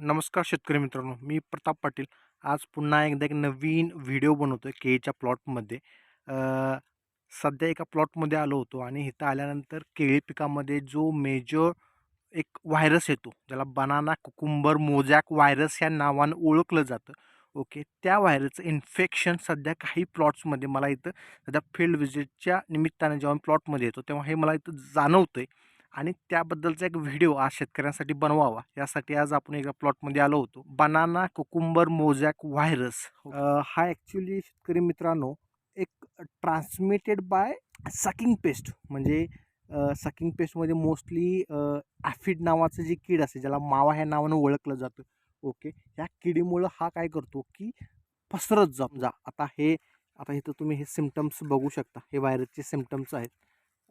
नमस्कार शेतकरी मित्रांनो मी प्रताप पाटील. आज पुन्हा एकदा एक नवीन व्हिडिओ बनवतो आहे केळीच्या प्लॉटमध्ये. सध्या एका प्लॉटमध्ये आलो होतो आणि इथं आल्यानंतर केळी पिकामध्ये जो मेजर एक व्हायरस येतो ज्याला बनाना कुकुंबर मोजॅक व्हायरस या नावानं ओळखलं जातं. ओके त्या व्हायरसचं इन्फेक्शन सध्या काही प्लॉट्समध्ये मला इथं सध्या फील्ड व्हिजिटच्या निमित्ताने जेव्हा मी प्लॉटमध्ये येतो तेव्हा हे मला इथं जाणवतं आहे आणि त्याबद्दलचा एक व्हिडिओ आज शेतकऱ्यांसाठी बनवावा. यासाठी आज आपण एका प्लॉटमध्ये आलो होतो. बनाना कुकुंबर मोजॅक व्हायरस हा. ॲक्च्युली शेतकरी मित्रांनो एक ट्रान्समिटेड बाय सकिंग पेस्ट म्हणजे सकिंग पेस्टमध्ये मोस्टली ॲफिड नावाचं जे कीड असते ज्याला मावा ह्या नावानं ओळखलं जातं. ओके? ह्या किडीमुळं हा काय करतो की पसरत जा जा. आता हे आता इथं तुम्ही हे सिमटम्स बघू शकता. हे व्हायरसचे सिमटम्स आहेत.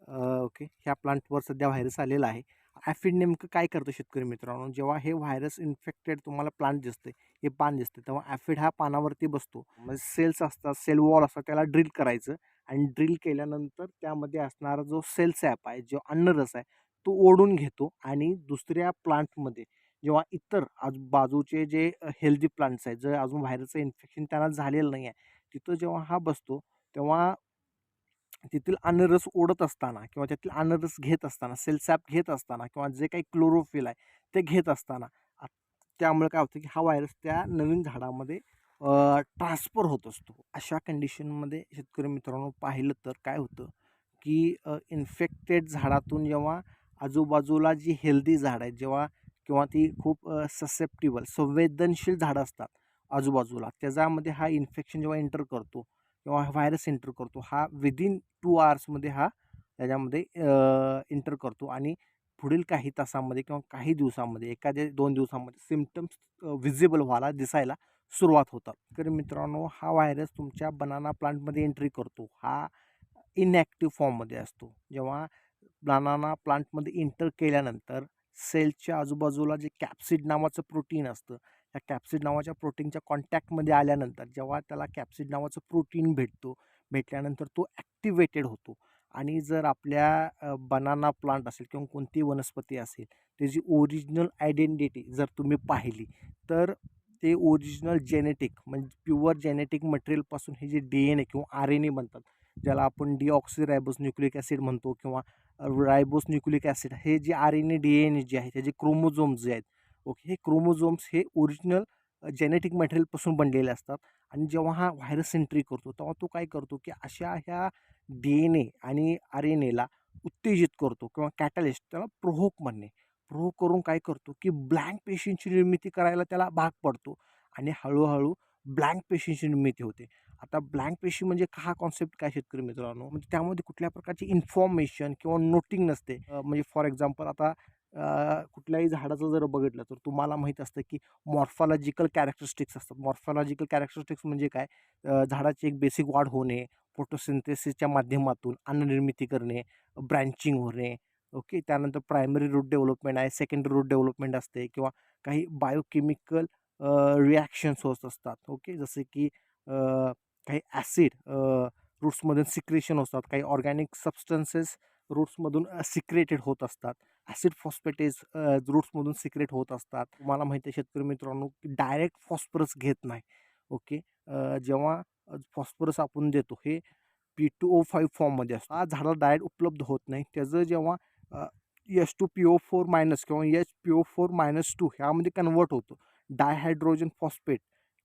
ओके. ह्या प्लांटवर सध्या व्हायरस आलेला आहे. ॲफिड नेमकं काय करतं शेतकरी मित्रांनो? जेव्हा हे व्हायरस इन्फेक्टेड तुम्हाला प्लांट दिसते हे पान दिसते तेव्हा ॲफिड हा पानावरती बसतो. म्हणजे सेल्स असतात सेल वॉल असतात त्याला ड्रिल करायचं आणि ड्रिल केल्यानंतर त्यामध्ये असणारा जो सेल सॅप आहे जो अन्नरस आहे तो ओढून घेतो आणि दुसऱ्या प्लांटमध्ये जेव्हा इतर आज बाजूचे जे हेल्दी प्लांट्स आहेत जर अजून व्हायरसचं इन्फेक्शन त्यांना झालेलं नाही आहे तिथं जेव्हा हा बसतो तेव्हा तेथील अनरस ओढत असताना किंवा त्यातील अनरस घेत असताना सेलसॅप घेत असताना किंवा जे काही क्लोरोफिल आहे ते घेत असताना त्यामुळे काय होतं की हा व्हायरस त्या नवीन झाडामध्ये ट्रान्सफर होत असतो. अशा कंडिशनमध्ये शेतकरी मित्रांनो पाहिलं तर काय होतं की इन्फेक्टेड झाडातून जेव्हा आजूबाजूला जी हेल्दी झाड आहेत जेव्हा किंवा ती खूप ससेप्टिबल संवेदनशील झाडं असतात आजूबाजूला त्याच्यामध्ये हा इन्फेक्शन जेव्हा एंटर करतो किंवा व्हायरस एंटर करतो. हा विदिन टू आवर्समध्ये हा त्याच्यामध्ये एंटर करतो. आणि पुढील काही तासामध्ये किंवा काही दिवसामध्ये एखाद्या दोन दिवसामध्ये सिमटम्स विजिबल व्हायला दिसायला सुरुवात होतात. तर मित्रांनो हा व्हायरस तुमच्या बनाना प्लांटमध्ये एंट्री करतो. हा इनॲक्टिव्ह फॉर्ममध्ये असतो. जेव्हा बनाना प्लांटमध्ये एंटर केल्यानंतर सेलच्या आजूबाजूला जे कॅप्सिड नावाचं प्रोटीन असतं त्या कॅप्सिड नावाच्या प्रोटीनच्या कॉन्टॅक्टमध्ये आल्यानंतर जेव्हा त्याला कॅप्सिड नावाचं प्रोटीन भेटतो भेटल्यानंतर तो ॲक्टिवेटेड होतो. आणि जर आपल्या बनाना प्लांट असेल किंवा कोणती वनस्पती असेल त्याची ओरिजिनल आयडेंटिटी जर तुम्ही पाहिली तर ते ओरिजिनल जेनेटिक म्हणजे प्युअर जेनेटिक मटेरियलपासून हे जे डी एन ए किंवा आर एन ए बनतात ज्याला आपण डीऑक्सी रायबोस न्यूक्लिक ॲसिड म्हणतो किंवा रायबोस न्यूक्लिक ॲसिड हे जे R N A D N A जे आहे त्याचे क्रोमोझोम जे आहेत ओके हे क्रोमोझोम्स हे ओरिजिनल जेनेटिक मटेरियलपासून बनलेले असतात आणि जेव्हा हा व्हायरस एंट्री करतो तेव्हा तो काय करतो की अशा ह्या डी एन ए आणि आर एन एला उत्तेजित करतो किंवा कॅटलिस्ट त्याला प्रोहोक म्हणणे. प्रोहोक करून काय करतो की ब्लँक पेशींची निर्मिती करायला त्याला भाग पडतो आणि हळूहळू ब्लँक पेशींची निर्मिती होते. आता ब्लँक पेशी म्हणजे हा कॉन्सेप्ट काय शेतकरी मित्रांनो? म्हणजे त्यामध्ये कुठल्या प्रकारची इन्फॉर्मेशन किंवा नोटिंग नसते. म्हणजे फॉर एक्झाम्पल आता कुठल्याही झाडाचं जर बघितलं तर तुम्हाला माहीत असतं की मॉर्फॉलॉजिकल कॅरेक्टरिस्टिक्स असतात. मॉर्फॉलॉजिकल कॅरेक्टरिस्टिक्स म्हणजे काय? झाडाची एक बेसिक वाढ होणे फोटोसिंथेसिसच्या माध्यमातून अन्ननिर्मिती करणे ब्रँचिंग होणे ओके? त्यानंतर प्रायमरी रूट डेव्हलपमेंट आहे सेकंडरी रूट डेव्हलपमेंट असते किंवा काही बायोकेमिकल रिॲक्शन्स होत असतात ओके? जसे की काही ॲसिड रूट्समधून सिक्रेशन असतात काही ऑर्गॅनिक सबस्टन्सेस रूट्समधून सिक्रेटेड होत असतात. ॲसिड फॉस्फेटेज रूट्समधून सिक्रेट होत असतात. तुम्हाला माहिती आहे शेतकरी मित्रांनो की डायरेक्ट फॉस्फरस घेत नाही. ओके? जेव्हा फॉस्फरस आपण देतो हे पी टू ओ फाईव्ह फॉर्ममध्ये असतो. हा झाडाला डायरेक्ट उपलब्ध होत नाही. त्याचं जेव्हा H two P O four minus किंवा H P O four minus two ह्यामध्ये कन्वर्ट होतो. Dihydrogen phosphate.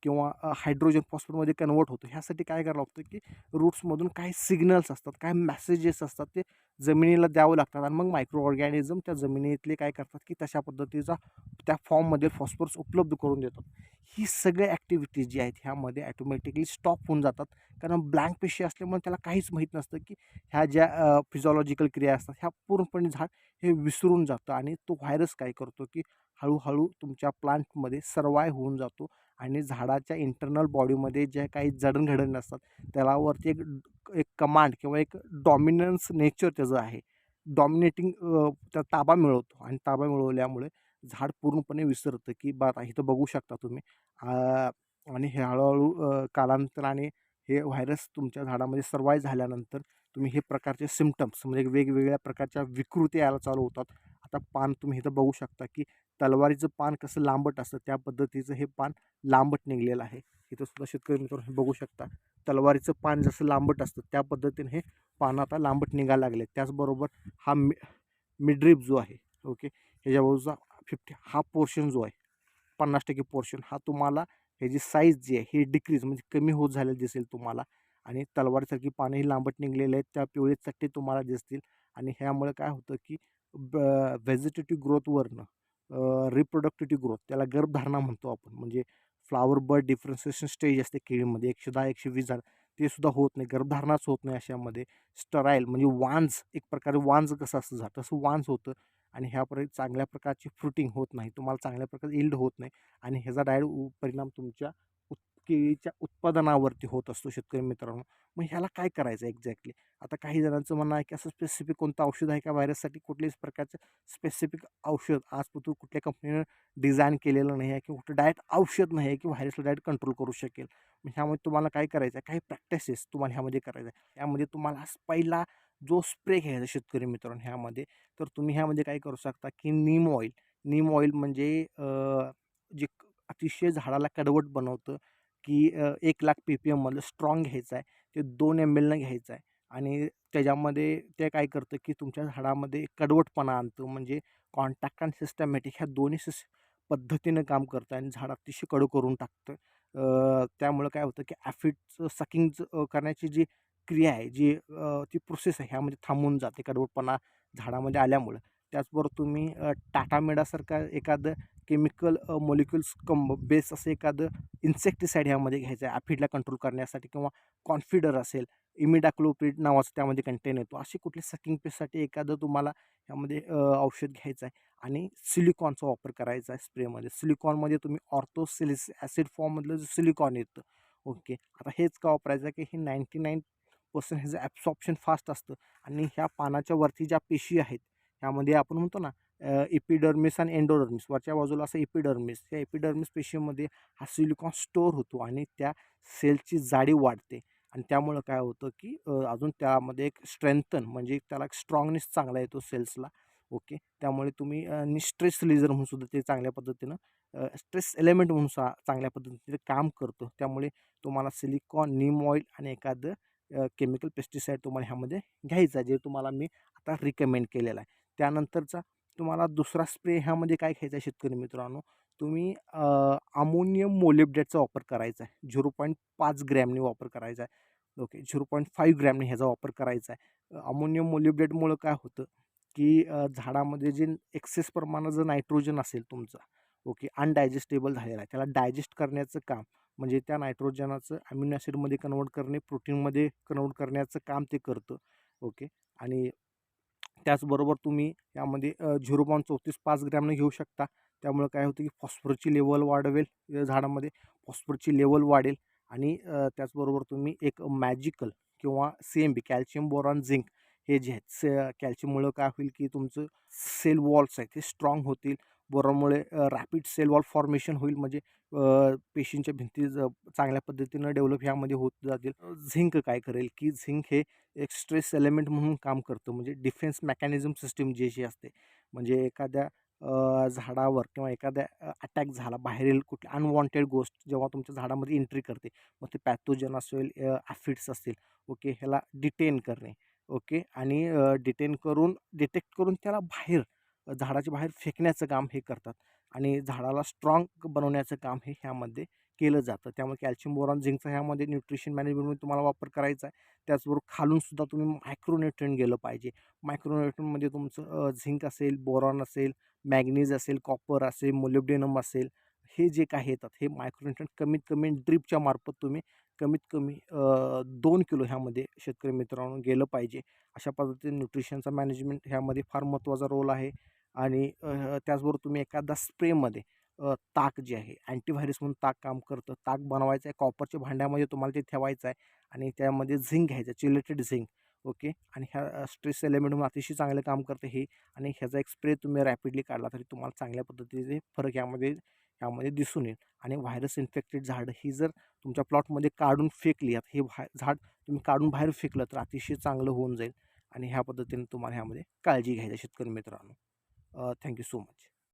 किंवा हायड्रोजन फॉस्फेटमध्ये कन्वर्ट होतो. ह्यासाठी काय करावं लागतं की रूट्समधून काही सिग्नल्स असतात काय मॅसेजेस असतात ते जमिनीला द्यावं लागतात आणि मग मायक्रो ऑर्गॅनिझम त्या जमिनीतले काय करतात की तशा पद्धतीचा त्या फॉर्ममध्ये फॉस्फरस उपलब्ध करून देतात. ही सगळ्या ॲक्टिव्हिटीज जी आहेत ह्यामध्ये ॲटोमॅटिकली स्टॉप होऊन जातात. कारण ब्लँक पेशी असल्यामुळे त्याला काहीच माहीत नसतं की ह्या ज्या फिजॉलॉजिकल क्रिया असतात ह्या पूर्णपणे झाड हे विसरून जातं आणि तो व्हायरस काय करतो की हळूहळू तुमच्या प्लांटमध्ये सर्वाय होऊन जातो. आणि झाडाच्या इंटरनल बॉडीमध्ये जे काही जडणघडण असतात त्याला वरती एक एक कमांड किंवा एक डॉमिनन्स नेचर त्याचं आहे. डॉमिनेटिंग त्या ताबा मिळवतो आणि ताबा मिळवल्यामुळे झाड पूर्णपणे विसरतं की बा इथं बघू शकता तुम्ही. आणि हे हळूहळू कालांतराने हे व्हायरस तुमच्या झाडामध्ये सर्वाय झाल्यानंतर तुम्ही हे प्रकारचे सिमटम्स म्हणजे वेगवेगळ्या प्रकारच्या विकृती यायला चालू होतात. आता पान तुम्ही इथं बघू शकता की तलवारीचं पान कसं लांबट असतं त्या पद्धतीचं हे पान लांबट निघलेलं आहे. इथं सुद्धा शेतकरी मित्रांनो हे बघू शकता. तलवारीचं पान जसं लांबट असतं त्या पद्धतीने हे पान आता लांबट निघायला लागले. त्याचबरोबर हा मि मिड्रीप जो आहे ओके ह्याच्याबाजूचा फिफ्टी हा पोर्शन जो आहे पन्नास टक्के पोर्शन हा तुम्हाला ह्याची साईज जी आहे ही डिक्रीज म्हणजे कमी होत झालेली दिसेल तुम्हाला. आणि तलवारीसारखी पानंही लांबट निघलेले आहेत त्या पिवळे चट्टे तुम्हाला दिसतील. आणि ह्यामुळे काय होतं की व्हेजिटेटिव्ह ग्रोथवरनं रिप्रोडक्टिव्ह ग्रोथ त्याला गर्भधारणा म्हणतो आपण. म्हणजे फ्लावर बर्ड डिफरन्सिएशन स्टेज असते केळीमध्ये. एकशे दहा एकशे वीस झाड ते सुद्धा होत नाही. गर्भधारणाच होत नाही अशामध्ये. स्टराईल म्हणजे वांज एक प्रकारे वांज कसं असतं झाड तसं वांज होतं आणि ह्यापर्यंत चांगल्या प्रकारची फ्रुटिंग होत नाही. तुम्हाला चांगल्या प्रकारे इल्ड होत नाही आणि ह्याचा डायरेक्ट परिणाम तुमच्या केळीच्या उत्पादनावरती होत असतो शेतकरी मित्रांनो. मग ह्याला काय करायचं एक्झॅक्टली आता काही जणांचं म्हणणं आहे की असं स्पेसिफिक कोणतं औषध आहे का व्हायरससाठी कुठल्याच प्रकारचं स्पेसिफिक औषध आज आजपर्यंत कुठल्या कंपनीनं डिझाईन केलेलं नाही आहे किंवा कुठं डायरेक्ट औषध नाही आहे की व्हायरसला डायरेक्ट कंट्रोल करू शकेल. मग ह्यामध्ये तुम्हाला काय करायचं आहे? काही प्रॅक्टिसेस तुम्हाला ह्यामध्ये करायचं आहे. यामध्ये तुम्हाला पहिला जो स्प्रे घ्यायचा शेतकरी मित्रांनो ह्यामध्ये तर तुम्ही ह्यामध्ये काय करू शकता की नीम ऑइल नीम ऑइल म्हणजे जे अतिशय झाडाला कडवट बनवतं की एक लाख पी पी एममधलं स्ट्रॉंग घ्यायचं आहे. ते दोन एम एलनं घ्यायचं आहे. आणि त्याच्यामध्ये ते काय करतं की तुमच्या झाडामध्ये कडवटपणा आणतं. म्हणजे कॉन्टॅक्ट अँड सिस्टमॅटिक ह्या दोन्ही सिस पद्धतीनं काम करतं आणि झाड अतिशय कडू करून टाकतं. त्यामुळं काय होतं की ॲफिडचं सकिंग करण्याची जी क्रिया आहे जी ती प्रोसेस आहे ह्यामध्ये थांबून जाते कडवटपणा झाडामध्ये आल्यामुळं. त्याचबरोबर तुम्ही टाटामेडासारखा एखादं केमिकल मॉलिक्युल्स कम बेस असं एखादं इन्सेक्टिसाईड ह्यामध्ये घ्यायचं आहे ॲफिडला कंट्रोल करण्यासाठी किंवा कॉन्फिडर असेल इमिडाक्लोप्रिड नावाचं त्यामध्ये कंटेन येतो अशी कुठले सकिंग पेस्टसाठी एखादं तुम्हाला ह्यामध्ये औषध घ्यायचं आहे आणि सिलिकॉनचा वापर करायचा आहे स्प्रेमध्ये. सिलिकॉनमध्ये तुम्ही ऑर्थोसिलिस ॲसिड फॉर्ममधलं जे सिलिकॉन येतं ओके. आता हेच का वापरायचं आहे की हे नाईंटी नाईन पर्सेंट ह्याचं ॲब्सॉप्शन फास्ट असतं आणि ह्या पानाच्या वरती ज्या पेशी आहेत ह्यामध्ये आपण म्हणतो ना इपिडर्मिस आणि एन्डोडर्मिस वरच्या बाजूला असं इपिडर्मिस त्या इपिडर्मिस पेशीमध्ये हा सिलिकॉन स्टोअर होतो आणि त्या सेलची जाडी वाढते. आणि त्यामुळं काय होतं की अजून त्यामध्ये एक स्ट्रेंथन म्हणजे त्याला एक स्ट्रॉंगनेस चांगला येतो सेल्सला ओके त्यामुळे तुम्ही आणि स्ट्रेस रिलीजर म्हणून सुद्धा ते चांगल्या पद्धतीनं स्ट्रेस एलिमेंट म्हणून सा चांगल्या पद्धतीने काम करतो. त्यामुळे तुम्हाला सिलिकॉन नीम ऑइल आणि एखादं केमिकल पेस्टिसाईड तुम्हाला ह्यामध्ये घ्यायचं आहे जे तुम्हाला मी आता रिकमेंड केलेला आहे. त्यानंतरचा तुम्हाला दुसरा स्प्रे ह्यामध्ये काय घ्यायचा आहे शेतकरी मित्रांनो? तुम्ही अमोनियम मोलिबडेटचा वापर करायचा आहे. झिरो पॉईंट पाच ग्रॅमने वापर करायचा आहे. ओके झिरो पॉईंट फाईव्ह ग्रॅमने ह्याचा वापर करायचा आहे. अमोनियम मोलिबडेटमुळं काय होतं की झाडामध्ये जे एक्सेस प्रमाणात जर नायट्रोजन असेल तुमचा ओके अनडायजेस्टेबल झालेला आहे. त्याला डायजेस्ट करण्याचं काम म्हणजे त्या नायट्रोजनाचं अम्युनो ॲसिडमध्ये कन्वर्ट करणे प्रोटीनमध्ये कन्वर्ट करण्याचं काम ते करतं ओके. आणि त्याचबरोबर तुम्ही यामध्ये झिरो पॉईंट चौतीस पाच ग्रॅमनं घेऊ शकता. त्यामुळं काय होतं की फॉस्फरची लेवल वाढवेल झाडामध्ये. फॉस्फरची लेवल वाढेल आणि त्याचबरोबर तुम्ही एक मॅजिकल किंवा C M B calcium boron zinc हे जे आहेत से कॅल्शियममुळं काय होईल की तुमचं सेल वॉल्स आहेत ते स्ट्रॉंग होतील. बोरॉनमुळे रॅपिड सेल वॉल फॉर्मेशन होईल. म्हणजे पेशींच्या भिंती चांगल्या पद्धतीनं डेव्हलप ह्यामध्ये होत जातील. झिंक काय करेल की झिंक हे एक स्ट्रेस एलिमेंट म्हणून काम करतं. म्हणजे डिफेन्स मेकॅनिझम सिस्टीम जी असते. म्हणजे एखाद्या झाडावर किंवा एखाद्या अटॅक झाला बाहेरील कुठल्या अनवॉन्टेड गोष्ट जेव्हा तुमच्या झाडामध्ये एंट्री करते मग ते पॅथोजन असेल ॲफिड्स असतील. ओके ह्याला डिटेन करणे. ओके आणि डिटेन करून डिटेक्ट करून त्याला बाहेर झाडाच्या बाहेर फेकण्याचं काम हे करतात आणि झाडाला स्ट्रॉंग बनवण्याचं काम हे ह्यामध्ये केलं जातं. त्यामुळे कॅल्शियम बोरॉन झिंकचा ह्यामध्ये न्यूट्रिशन मॅनेजमेंटमध्ये तुम्हाला वापर करायचा आहे. त्याचबरोबर खालूनसुद्धा तुम्ही मायक्रोन्युट्रियन गेलं पाहिजे. मायक्रोन्युट्रियनमध्ये म्हणजे तुमचं झिंक असेल बोरॉन असेल मॅग्नीज असेल कॉपर असेल मोलिब्डेनम असेल हे जे काही येतात हे मायक्रोन्युट्रियन कमीत कमी ड्रिपच्या मार्फत तुम्ही कमीत कमी दोन किलो ह्यामध्ये शेतकरी मित्रांनो गेलं पाहिजे. अशा पद्धतीने न्यूट्रिशनचा मॅनेजमेंट ह्यामध्ये फार महत्त्वाचा रोल आहे. आणि त्याचबरोबर तुम्ही एखादा स्प्रेमध्ये ताक जे आहे अँटीव्हायरस म्हणून ताक काम करतं. ताक बनवायचं आहे कॉपरच्या भांड्यामध्ये तुम्हाला ते ठेवायचं आहे आणि त्यामध्ये झिंक घ्यायचं चिलेटेड झिंक ओके? आणि ह्या स्ट्रेस एलिमेंट म्हणून अतिशय चांगलं काम करतं हे आणि ह्याचा एक स्प्रे तुम्ही रॅपिडली काढला तरी तुम्हाला चांगल्या पद्धतीचे फरक यामध्ये यामध्ये दिसून येईल. आणि व्हायरस इन्फेक्टेड झाड ही जर तुमच्या प्लॉटमध्ये काढून फेकली हे व्हा झाड तुम्ही काढून बाहेर फेकलं तर अतिशय चांगलं होऊन जाईल आणि ह्या पद्धतीने तुम्हाला ह्यामध्ये काळजी घ्यायची शेतकरी मित्रांनो. Uh, thank you so much.